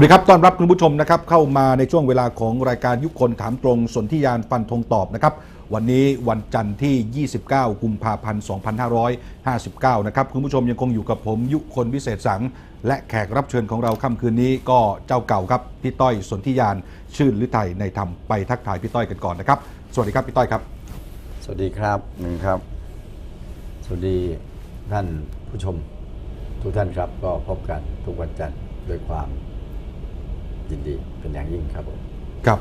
สวัสดีครับ ต้อนรับคุณผู้ชมนะครับเข้ามาในช่วงเวลาของรายการยุคคนถามตรงสนธิยานฟันธงตอบนะครับ วันนี้วันจันทร์ที่ 29 กุมภาพันธ์ 2559 นะครับคุณผู้ชมยังคงอยู่กับผมยุคนวิเศษสัง และแขกรับเชิญของเราค่ำคืนนี้ก็เจ้าเก่าครับพี่ต้อยสนธิยานชื่นฤทัยในธรรมไปทักทายพี่ต้อยกันก่อนนะครับ สวัสดีครับพี่ต้อยครับ สวัสดีครับหนึ่งครับ สวัสดีท่านผู้ชมทุกท่านครับก็พบกันทุกวันจันทร์ด้วยความ ยินดีเป็นอย่างยิ่งครับผมครับ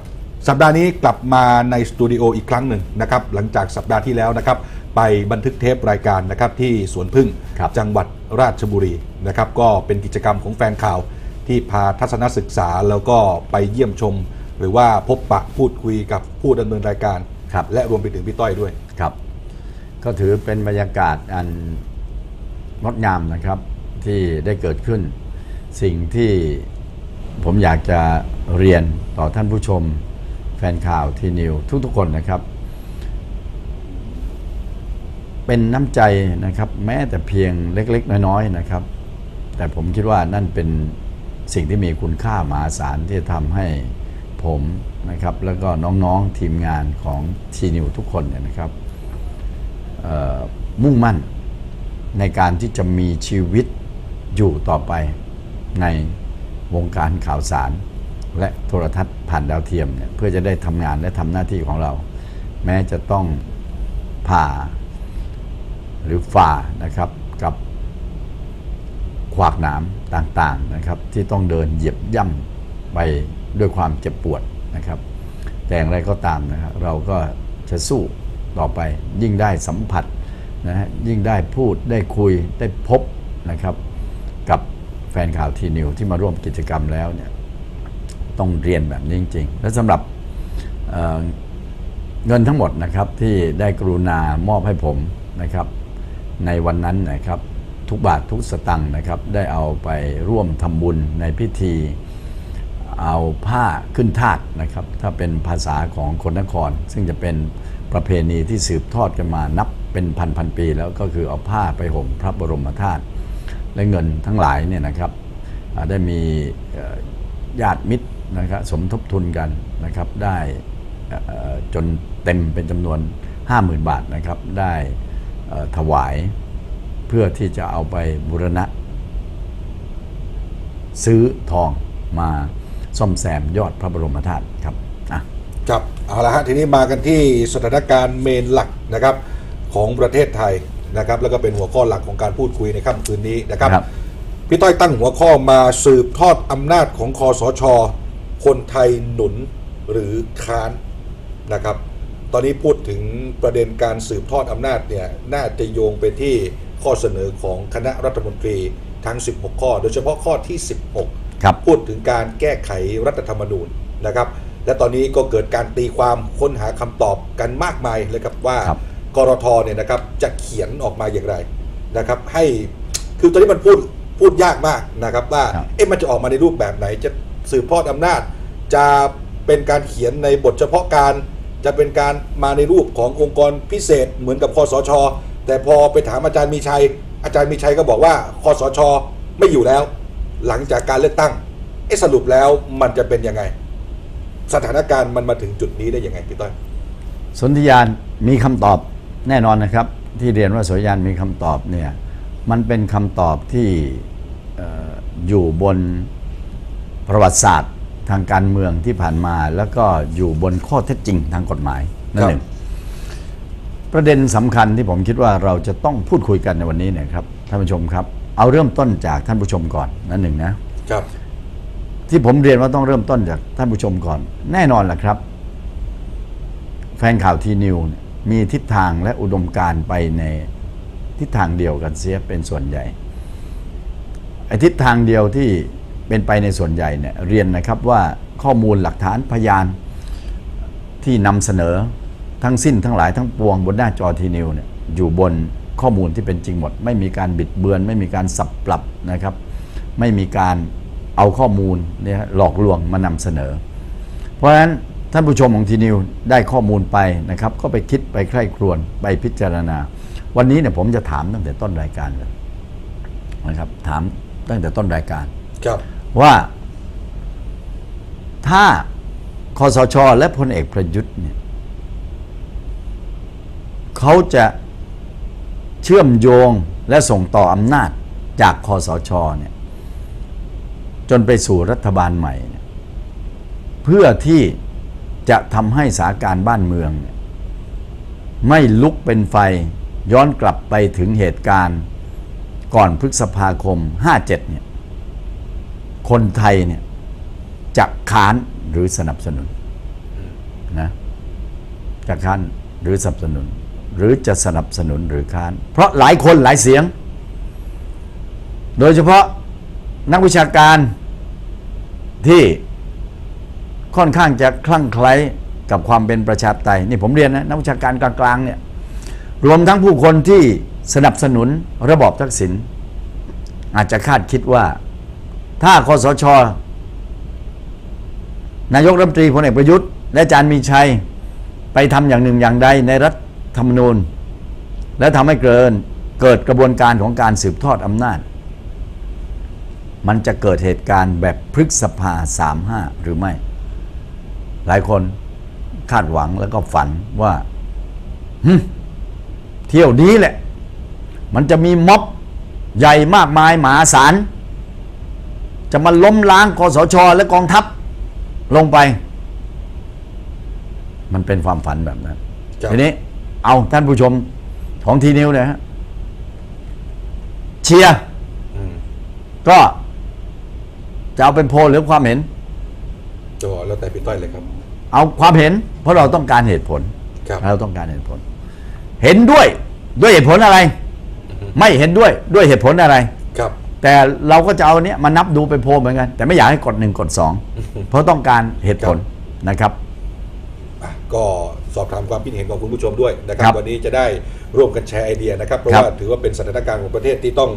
สัปดาห์นี้กลับมาในสตูดิโออีกครั้งหนึ่งนะครับหลังจากสัปดาห์ที่แล้วนะครับไปบันทึกเทปรายการนะครับที่สวนพึ่งครับจังหวัดราชบุรีนะครับก็เป็นกิจกรรมของแฟนข่าวที่พาทัศนศึกษาแล้วก็ไปเยี่ยมชม หรือว่าพบปะพูดคุยกับผู้ดำเนินรายการครับและรวมไปถึงพี่ต้อยด้วยครับ ก็ถือเป็นบรรยากาศอันงดงามนะครับที่ได้เกิดขึ้น สิ่งที่ ผมอยากจะเรียนต่อท่านผู้ชมแฟนข่าวทีนิวทุกๆคนนะครับ เป็นน้ำใจนะครับ แม้แต่เพียงเล็ก ๆ น้อยๆนะครับ แต่ผมคิดว่านั่นเป็นสิ่งที่มีคุณค่ามหาศาลที่จะทำให้ผมนะครับ แล้วก็น้องๆทีมงานของทีนิวทุกคนเนี่ยนะครับมุ่งมั่นในการที่จะมีชีวิตอยู่ต่อไปใน วงการข่าวสาร และโทรทัศน์ผ่านดาวเทียมเนี่ยเพื่อจะได้ทำงานและทำหน้าที่ของเรา แม้จะต้องผ่าหรือฝ่านะครับกับขวากหนามต่างๆนะครับ ที่ต้องเดินเหยียบย่ำไปด้วยความเจ็บปวดนะครับ แต่อย่างไรก็ตามนะครับเราก็จะสู้ต่อไปยิ่งได้สัมผัสนะฮะยิ่งได้พูดได้คุยได้พบนะครับกับ ฟนข่าวทีนิวที่มาร่วมกิจกรรมแล้วเนี่ยต้องเรียนแบบนี้จริง ๆ และสำหรับเเงินทั้งหมดนะครับที่ได้กรุณามอบให้ผมนะครับ ในวันนั้นนะครับทุกบาททุกสตังค์นะครับได้เอาไปร่วมทำบุญในพิธีเอาผ้าขึ้นทาสนะครับ ถ้าเป็นภาษาของคนนคร ซึ่งจะเป็นประเพณีที่สืบทอดกันมานับเป็นพันพันๆปี แล้วก็คือเอาผ้าไปห่มพระบรมธาตุ และเงินทั้งหลายเนี่ยนะครับได้มีญาติมิตรนะครับสมทบทุนกันนะครับได้จนเต็มเป็นจำนวน 50,000 บาทนะครับได้ถวายเพื่อที่จะเอาไปบูรณะ ซื้อทองมาซ่อมแซมยอดพระบรมธาตุครับอะครับเอาละฮะทีนี้มากันที่สถานการณ์เมนหลักนะครับของประเทศไทย นะครับแล้วก็เป็นหัวข้อหลักของการพูดคุยในค่ำคืนนี้นะครับครับ พี่ต้อยตั้งหัวข้อมาสืบทอดอำนาจของคอสช คนไทยหนุนหรือค้านนะครับ ตอนนี้พูดถึงประเด็นการสืบทอดอำนาจเนี่ยน่าจะโยงไปที่ข้อเสนอของคณะรัฐมนตรีทั้ง 16 ข้อ โดยเฉพาะข้อที่ 16 ครับ พูดถึงการแก้ไขรัฐธรรมนูญนะครับ และตอนนี้ก็เกิดการตีความค้นหาคำตอบกันมากมายเลยครับว่า ครับ กรทเนี่ยนะครับจะเขียนออกมาอย่างไรนะครับให้คือตอนนี้มันพูดพูดยากมากนะครับว่าครับเอ๊ะมันจะออกมาในรูปแบบไหน จะสืบทอดอำนาจ จะเป็นการเขียนในบทเฉพาะการจะเป็นการมาในรูปขององค์กรพิเศษเหมือนกับคอสช แต่พอไปถามอาจารย์มีชัย อาจารย์มีชัยก็บอกว่าคอสช ไม่อยู่แล้ว หลังจากการเลือกตั้งเอะสรุปแล้วมันจะเป็นยังไง สถานการณ์มันมาถึงจุดนี้ได้ยังไงพี่ต้อยสนธิยานมีคำตอบ แน่นอนนะครับที่เรียนว่าสนธิยานมีคำตอบเนี่ยมันเป็นคำตอบที่เอออยู่บนประวัติศาสตร์ทางการเมืองที่ผ่านมา แล้วก็อยู่บนข้อเท็จจริงทางกฎหมายนั่นครับหนึ่งประเด็นสำคัญที่ผมคิดว่าเราจะต้องพูดคุยกันในวันนี้เนยครับท่านผู้ชมครับ เอาเริ่มต้นจากท่านผู้ชมก่อนนั่นหนึ่งนะครับ ที่ผมเรียนว่าต้องเริ่มต้นจากท่านผู้ชมก่อน แน่นอนแหละครับ แฟนข่าวทีนิวเนี่ย มีทิศทางและอุดมการไปในทิศทางเดียวกันเสียเป็นส่วนใหญ่ไอ้ทิศทางเดียวที่เป็นไปในส่วนใหญ่เนี่ยเรียนนะครับว่าข้อมูลหลักฐานพยานที่นำเสนอทั้งสิ้นทั้งหลายทั้งปวงบนหน้าจอทีนิวเนี่ยอยู่บนข้อมูลที่เป็นจริงหมด ไม่มีการบิดเบือน ไม่มีการสับปรับนะครับ ไม่มีการเอาข้อมูลเนี่ยหลอกลวงมานำเสนอ เพราะฉะนั้น ท่านผู้ชมของทีนิวได้ข้อมูลไปนะครับ ก็ไปคิดไปใคร่ครวญไปพิจารณา วันนี้เนี่ยผมจะถามตั้งแต่ต้นรายการเลยนะครับ ถามตั้งแต่ต้นรายการครับว่า ถ้าคอสช และพลเอกประยุทธ์เนี่ยเขาจะเชื่อมโยงและส่งต่ออำนาจจากคอสชเนี่ยจนไปสู่รัฐบาลใหม่เนี่ยเพื่อที่ จะทำให้สาการบ้านเมือง ไม่ลุกเป็นไฟย้อนกลับไปถึงเหตุการณ์ก่อนพฤษภาคม 57 เนี่ย คนไทยเนี่ยจะค้านหรือสนับสนุนนะจะค้านหรือสนับสนุน หรือจะสนับสนุนหรือค้าน เพราะหลายคนหลายเสียง โดยเฉพาะนักวิชาการที่ ค่อนข้างจะคลั่งไคล้กับความเป็นประชาธิปไตยนี่ผมเรียนนะนักวิชาการกลางๆเนี่ยรวมทั้งผู้คนที่สนับสนุนระบอบทักษิณอาจจะคาดคิดว่า ถ้าคอสชนายกรัฐมนตรีพลเอกประยุทธ์ และอาจารย์มีชัยไปทำอย่างหนึ่งอย่างใดในรัฐธรรมนูญ และทำให้เกินเกิดกระบวนการของการสืบทอดอำนาจ มันจะเกิดเหตุการณ์แบบพฤกษภาสามห้าหรือไม่ หลายคนคาดหวังแล้วก็ฝันว่าหึเที่ยวนี้แหละ มันจะมีม็อบใหญ่มากมายมหาศาลจะมาล้มล้างคอสชและกองทัพ ลงไป มันเป็นความฝันแบบนั้นครับทีนี้ เอาท่านผู้ชมของทีนิ้วเนี่ยฮะเชียร์อืมก็จะเอาเป็นโพลหรือความเห็นก็แล้วแต่พี่ต้อยเลยครับ เอาความเห็น เพราะเราต้องการเหตุผลครับเราต้องการเหตุผล เห็นด้วยด้วยเหตุผลอะไร ไม่เห็นด้วยด้วยเหตุผลอะไรครับแต่เราก็จะเอาเนี้ยมานับดูเป็นโพลเหมือนกัน แต่ไม่อยากให้กดหนึ่งกดสองเพราะต้องการเหตุผลนะครับอะก็ สอบถามความคิดเห็นของคุณผู้ชมด้วยนะครับครับ วันนี้จะได้ร่วมกันแชร์ไอเดียนะครับ เพราะครับว่าถือว่าเป็นสถานการณ์ของประเทศที่ต้อง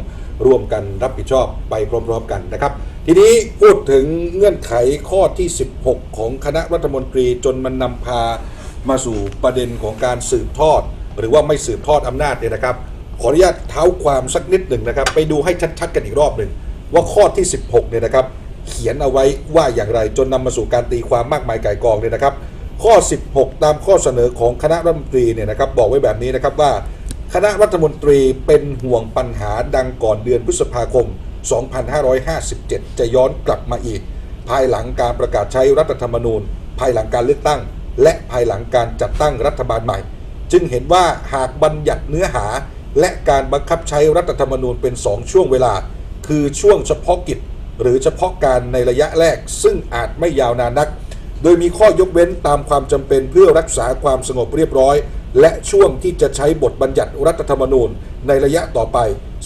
ร่วมกันรับผิดชอบไปพร้อม ๆ กันนะครับ ทีนี้พูดถึงเงื่อนไขข้อที่ 16 ของคณะรัฐมนตรีจนมันนำพามาสู่ประเด็นของการสืบทอด หรือว่าไม่สืบทอดอำนาจเนี่ยนะครับ ขออนุญาตเท้าความสักนิดหนึ่งนะครับ ไปดูให้ชัดๆกันอีกรอบหนึ่งว่าข้อที่ 16เนี่ยนะครับ เขียนเอาไว้ว่าอย่างไรจนนำมาสู่การตีความมากมายไก่ายกองเนี่ยนะครับ ข้อ 16 ตามข้อเสนอของคณะรัฐมนตรีเนี่ยนะครับบอกไว้แบบนี้นะครับว่า คณะรัฐมนตรีเป็นห่วงปัญหาดังก่อนเดือนพฤษภาคม 2557 จะย้อนกลับมาอีก ภายหลังการประกาศใช้รัฐธรรมนูญ ภายหลังการเลือกตั้ง และภายหลังการจัดตั้งรัฐบาลใหม่ จึงเห็นว่าหากบัญญัติเนื้อหา และการบังคับใช้รัฐธรรมนูญเป็น 2 ช่วงเวลา คือช่วงเฉพาะกิจ หรือเฉพาะการในระยะแรก ซึ่งอาจไม่ยาวนานนัก โดยมีข้อยกเว้นตามความจำเป็นเพื่อรักษาความสงบเรียบร้อย และช่วงที่จะใช้บทบัญญัติรัฐธรรมนูญในระยะต่อไป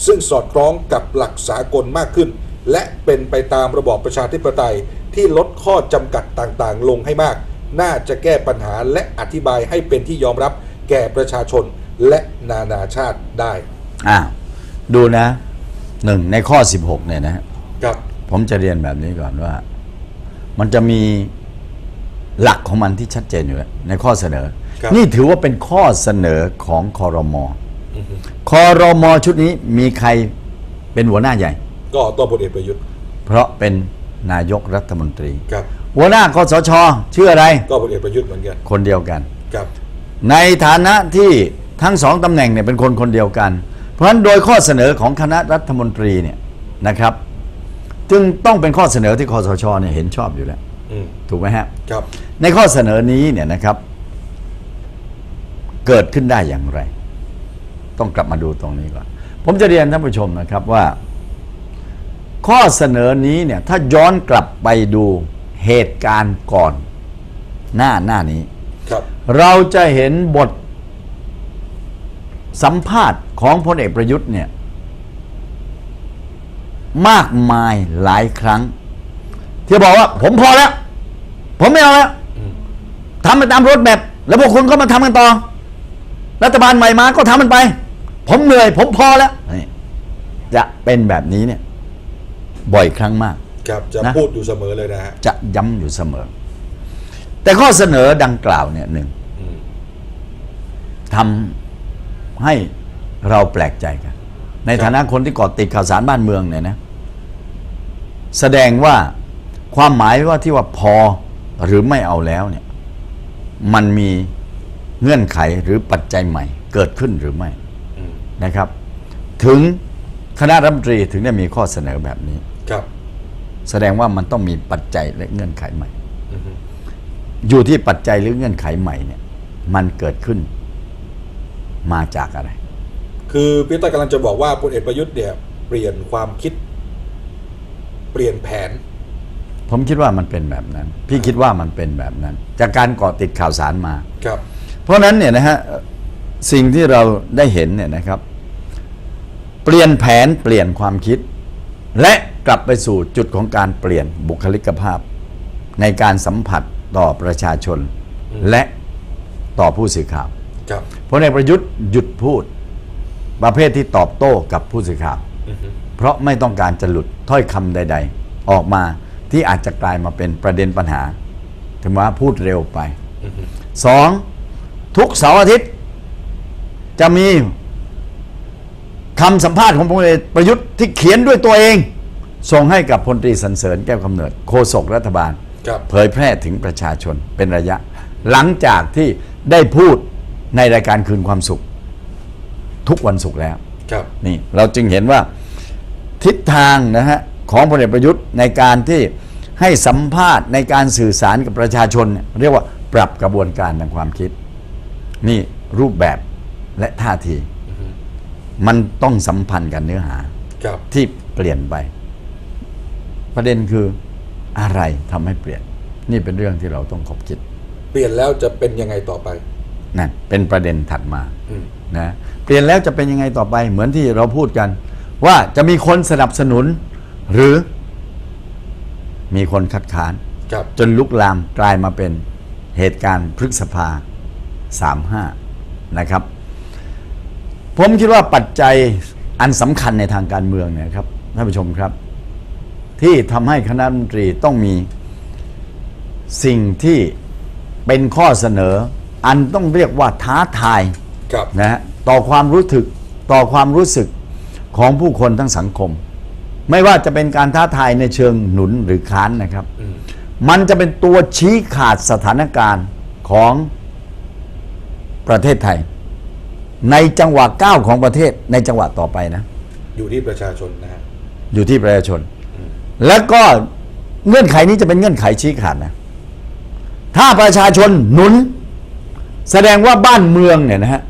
ซึ่งสอดคล้องกับหลักสากลมากขึ้น และเป็นไปตามระบอบประชาธิปไตย ที่ลดข้อจำกัดต่างๆ ลงให้มาก น่าจะแก้ปัญหาและอธิบายให้เป็นที่ยอมรับแก่ประชาชนและนานาชาติได้อ้าวดูนะหนึ่งในข้อ 16เนี่ยนะฮะครับผมจะเรียนแบบนี้ก่อนว่า มันจะมี หลักของมันที่ชัดเจนอยู่แล้วในข้อเสนอ ครับ นี่ถือว่าเป็นข้อเสนอของคอรมออือฮึคอรมอชุดนี้มีใครเป็นหัวหน้าใหญ่ ก็ต้องพลเอกประยุทธ์เพราะเป็นนายกรัฐมนตรี ครับ หัวหน้าคอสชชื่ออะไร ก็พลเอกประยุทธ์เหมือนกันคนเดียวกัน ครับ ในฐานะที่ทั้งสองตำแหน่งเนี่ยเป็นคนคนเดียวกัน เพราะฉะนั้นโดยข้อเสนอของคณะรัฐมนตรีเนี่ยนะครับ จึงต้องเป็นข้อเสนอที่คอสชเนี่ยเห็นชอบอยู่แล้ว อืมถูกไหมฮะ ครับ ในข้อเสนอนี้เนี่ยนะครับ เกิดขึ้นได้อย่างไร ต้องกลับมาดูตรงนี้ก่อน ผมจะเรียนท่านผู้ชมนะครับว่า ข้อเสนอนี้เนี่ยถ้าย้อนกลับไปดูเหตุการณ์ก่อนหน้าหน้านี้ครับเราจะเห็นบทสัมภาษณ์ของพลเอกประยุทธ์เนี่ยมากมายหลายครั้ง ที่บอกว่า ผมพอแล้ว ผมไม่เอาแล้วอืม ทำไปตามรถแบบแล้วพวกคุณก็มาทำกันต่อ รัฐบาลใหม่มาก็ทำมันไป ผมเหนื่อยผมพอแล้วนี่จะเป็นแบบนี้เนี่ย บ่อยครั้งมาก ครับจะนะพูดอยู่เสมอเลยนะฮะจะย้ำอยู่เสมอ แต่ข้อเสนอดังกล่าวเนี่ยหนึ่งอืมทำให้เราแปลกใจกัน ในฐานะคนที่เกาะติดข่าวสารบ้านเมืองเนี่ยนะ แสดงว่าความหมายว่าที่ว่าพอหรือไม่เอาแล้วเนี่ย มันมีเงื่อนไขหรือปัจจัยใหม่ เกิดขึ้นหรือไม่อืมนะครับ ถึงคณะรัฐมนตรีถึงได้มีข้อเสนอแบบนี้ครับ แสดงว่ามันต้องมีปัจจัยและเงื่อนไขใหม่อือฮึอยู่ที่ปัจจัยหรือเงื่อนไขใหม่เนี่ย มันเกิดขึ้น มาจากอะไร คือพี่ต้อยกำลังจะบอกว่าพลเอกประยุทธ์เนี่ย เปลี่ยนความคิด เปลี่ยนแผน ผมคิดว่ามันเป็นแบบนั้น พี่คิดว่ามันเป็นแบบนั้น จากการเกาะติดข่าวสารมา ครับ เพราะฉะนั้นเนี่ยนะฮะสิ่งที่เราได้เห็นเนี่ยนะครับ เปลี่ยนแผนเปลี่ยนความคิด และกลับไปสู่จุดของการเปลี่ยนบุคลิกภาพ ในการสัมผัสต่อประชาชน และต่อผู้สื่อข่าวครับพลเอกประยุทธ์หยุดพูด ประเภทที่ตอบโต้กับผู้สื่อข่าวอือฮึเพราะไม่ต้องการจะหลุดถ้อยคำใด ๆ ออกมา ที่อาจจะกลายมาเป็นประเด็นปัญหา ถึงว่าพูดเร็วไปอือฮึสองทุกเสาร์อาทิตย์ จะมีคำสัมภาษณ์ของพลเอกประยุทธ์ที่เขียนด้วยตัวเอง ส่งให้กับพลตรีสันเสริญแก้วกำเนิดโฆษกรัฐบาลครับเผยแพร่ถึงประชาชนเป็นระยะ หลังจากที่ได้พูดในรายการคืนความสุข ทุกวันศุกร์แล้วครับนี่เราจึงเห็นว่าทิศทางนะฮะ ของพลเอกประยุทธ์ในการที่ให้สัมภาษณ์ในการสื่อสารกับประชาชนเนี่ยเรียกว่าปรับกระบวนการทางความคิด นี่รูปแบบและท่าทีอือฮึมันต้องสัมพันธ์กันเนื้อหาครับที่เปลี่ยนไป ประเด็นคืออะไรทำให้เปลี่ยน นี่เป็นเรื่องที่เราต้องคบคิด เปลี่ยนแล้วจะเป็นยังไงต่อไปนั่นเป็นประเด็นถัดมาอืมนะเปลี่ยนแล้วจะเป็นยังไงต่อไป เหมือนที่เราพูดกัน ว่าจะมีคนสนับสนุน หรือมีคนคัดค้าน ครับ จนลุกลามกลายมาเป็นเหตุการณ์พฤษภา 35 นะครับ ผมคิดว่าปัจจัยอันสำคัญในทางการเมืองเนี่ยครับท่านผู้ชมครับ ที่ทำให้คณะรัฐมนตรีต้องมีสิ่งที่เป็นข้อเสนอ อันต้องเรียกว่าท้าทายครับ นะฮะต่อความรู้สึกต่อความรู้สึกของผู้คนทั้งสังคม ไม่ว่าจะเป็นการท้าทายในเชิงหนุนหรือค้านนะครับอืมมันจะเป็นตัวชี้ขาดสถานการณ์ของประเทศไทย ในจังหวะก้าวของประเทศในจังหวะต่อไปนะ อยู่ที่ประชาชนนะฮะอยู่ที่ประชาชนอืมแล้วก็เงื่อนไขนี้จะเป็นเงื่อนไขชี้ขาดนะ ถ้าประชาชนหนุน แสดงว่าบ้านเมืองเนี่ยนะฮะ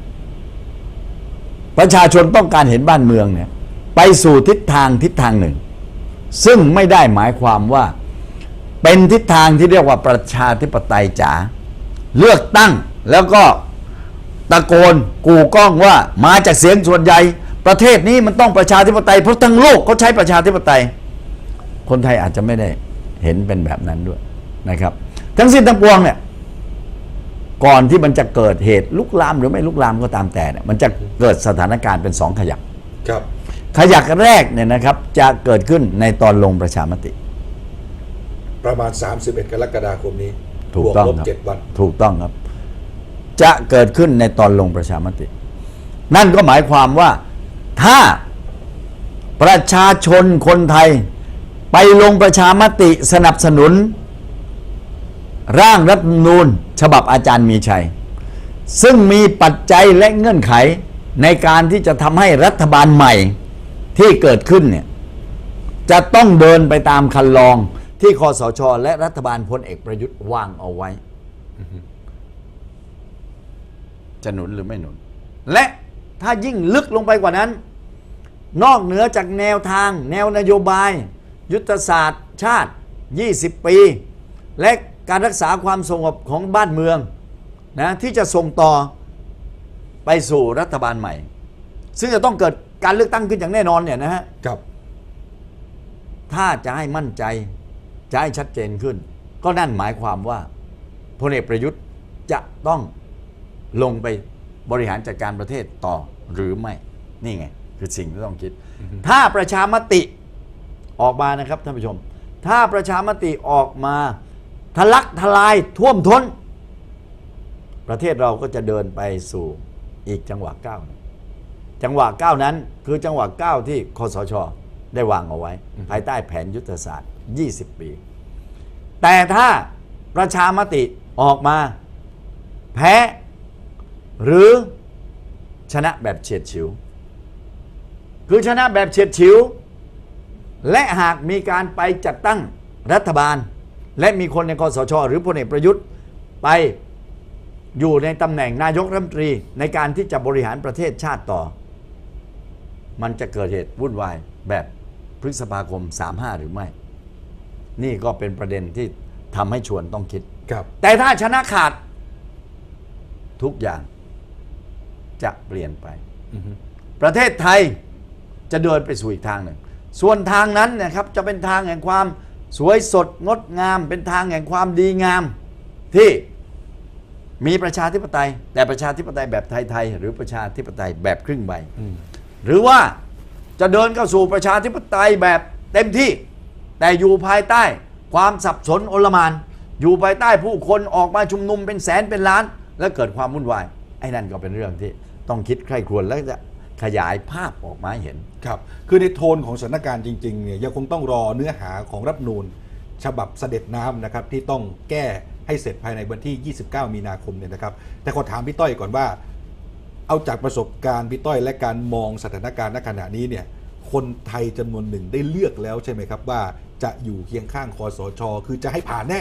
ประชาชนต้องการเห็นบ้านเมืองเนี่ย ไปสู่ทิศทางทิศทางหนึ่ง ซึ่งไม่ได้หมายความว่า เป็นทิศทางที่เรียกว่าประชาธิปไตยจ๋าเลือกตั้งแล้วก็ตะโกนกูก้องว่ามาจากเสียงส่วนใหญ่ประเทศนี้มันต้องประชาธิปไตยเพราะทั้งโลกเขาใช้ประชาธิปไตย คนไทยอาจจะไม่ได้เห็นเป็นแบบนั้นด้วยนะครับ ทั้งสิ้นทั้งปวงเนี่ยก่อนที่มันจะเกิดเหตุลุกลามหรือไม่ลุกลามก็ตามแต่เนี่ยมันจะเกิดสถานการณ์เป็นสองขยักครับ ขยักแรกเนี่ยนะครับจะเกิดขึ้นในตอนลงประชามติ ประมาณ 31 กรกฎาคมนี้ถูกต้องบวลบครับเจ็ดวัน ถูกต้องครับ จะเกิดขึ้นในตอนลงประชามติ นั่นก็หมายความว่าถ้าประชาชนคนไทยไปลงประชามติสนับสนุน ร่างรัฐธรรมนูญฉบับอาจารย์มีชัย ซึ่งมีปัจจัยและเงื่อนไขในการที่จะทำให้รัฐบาลใหม่ ที่เกิดขึ้นเนี่ยจะต้องเดินไปตามคันลองที่คอสช และรัฐบาลพลเอกประยุทธ์วางเอาไว้ จะหนุนหรือไม่หนุน และถ้ายิ่งลึกลงไปกว่านั้น นอกเหนือจากแนวทาง แนวนโยบาย ยุทธศาสตร์ ชาติ 20 ปี และการรักษาความสงบของบ้านเมืองนะที่จะส่งต่อไปสู่รัฐบาลใหม่ ซึ่งจะต้องเกิด การเลือกตั้งขึ้นอย่างแน่นอนเนี่ยนะฮะครับถ้าจะให้มั่นใจจะให้ชัดเจนขึ้น ก็นั่นหมายความว่าพลเอกประยุทธ์จะต้องลงไปบริหารจัดการประเทศต่อหรือไม่ นี่ไง คือสิ่งที่ต้องคิด ถ้าประชามติออกมานะครับท่านผู้ชม ถ้าประชามติออกมาทะลักทลายท่วมท้น ประเทศเราก็จะเดินไปสู่อีกจังหวะก้าวหนึ่ง จังหวะก้าวนั้นคือจังหวะก้าวที่คอสช ได้วางเอาไว้ ภายใต้แผนยุทธศาสตร์ 20 ปี แต่ถ้าประชามติออกมา แพ้ หรือชนะแบบเฉียดฉิว คือชนะแบบเฉียดฉิว และหากมีการไปจัดตั้งรัฐบาล และมีคนในคอสช หรือพลเอกประยุทธ์ไปอยู่ในตำแหน่งนายกรัฐมนตรีในการที่จะบริหารประเทศชาติต่อ มันจะเกิดเหตุวุ่นวายแบบพฤษภาคม 35 หรือไม่ นี่ก็เป็นประเด็นที่ทำให้ชวนต้องคิด ครับ แต่ถ้าชนะขาด ทุกอย่างจะเปลี่ยนไป อือฮึประเทศไทยจะเดินไปสู่อีกทางหนึ่ง ส่วนทางนั้นนะครับจะเป็นทางแห่งความสวยสดงดงาม เป็นทางแห่งความดีงาม ที่มีประชาธิปไตย แต่ประชาธิปไตยแบบไทยๆหรือประชาธิปไตยแบบครึ่งใบ อืม หรือว่าจะเดินเข้าสู่ประชาธิปไตยแบบเต็มที่ แต่อยู่ภายใต้ความสับสนโอลมาน อยู่ภายใต้ผู้คนออกมาชุมนุมเป็นแสนเป็นล้าน และเกิดความวุ่นวาย ไอ้นั่นก็เป็นเรื่องที่ต้องคิดใคร่ครวญและจะขยายภาพออกมาเห็น ครับ คือในโทนของสถานการณ์จริงๆเนี่ยยังคงต้องรอเนื้อหาของรัฐนูญฉบับเสด็จน้ำนะครับที่ต้องแก้ให้เสร็จภายในวันที่ 29 มีนาคมเนี่ยนะครับ แต่ขอถามพี่ต้อยก่อนว่า เอาจากประสบการณ์พี่ต้อยและการมองสถานการณ์ณขณะนี้เนี่ยคนไทยจำนวนหนึ่งได้เลือกแล้วใช่ไหมครับว่าจะอยู่เคียงข้างคอสช คือจะให้ผ่านแน่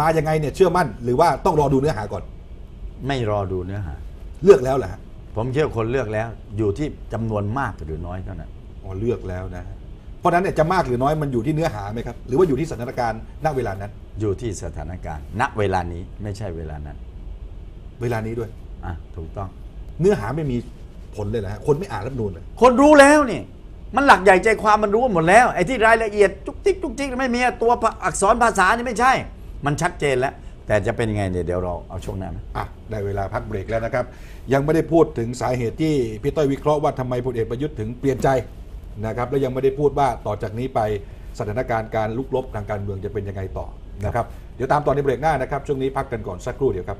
มายังไงเนี่ยเชื่อมั่น หรือว่าต้องรอดูเนื้อหาก่อน ไม่รอดูเนื้อหา เลือกแล้วเหรอฮะผมเชื่อคนเลือกแล้ว อยู่ที่จำนวนมากหรือน้อยเท่านั้นอ๋อเลือกแล้วนะฮะเพราะฉะนั้นเนี่ยจะมากหรือน้อยมันอยู่ที่เนื้อหาไหมครับ หรือว่าอยู่ที่สถานการณ์ณเวลานั้น อยู่ที่สถานการณ์ ณเวลานี้ไม่ใช่เวลานั้น เวลานี้ด้วยอะถูกต้อง เนื้อหาไม่มีผลเลยนะฮะคนไม่อ่านรัฐธรรมนูลเลยคนรู้แล้วนี่ มันหลักใหญ่ใจความมันรู้หมดแล้วไอ้ที่รายละเอียดจุกจิกจุกจิกไม่มีตัวอักษรภาษานี่ไม่ใช่ มันชัดเจนแล้ว แต่จะเป็นยังไงเนี่ยเดี๋ยวเราเอาช่วงหน้าไหมอะได้เวลาพักเบรกแล้วนะครับ ยังไม่ได้พูดถึงสาเหตุที่พี่ต้อยวิเคราะห์ว่าทำไมพลเอกประยุทธ์ถึงเปลี่ยนใจนะครับและยังไม่ได้พูดว่าต่อจากนี้ไปสถานการณ์การลุกลบทางการเมืองจะเป็นยังไงต่อนะครับเดี๋ยวตามตอนในเบรกหน้านะครับช่วงนี้พักกันก่อนสักครู่เดียวครับ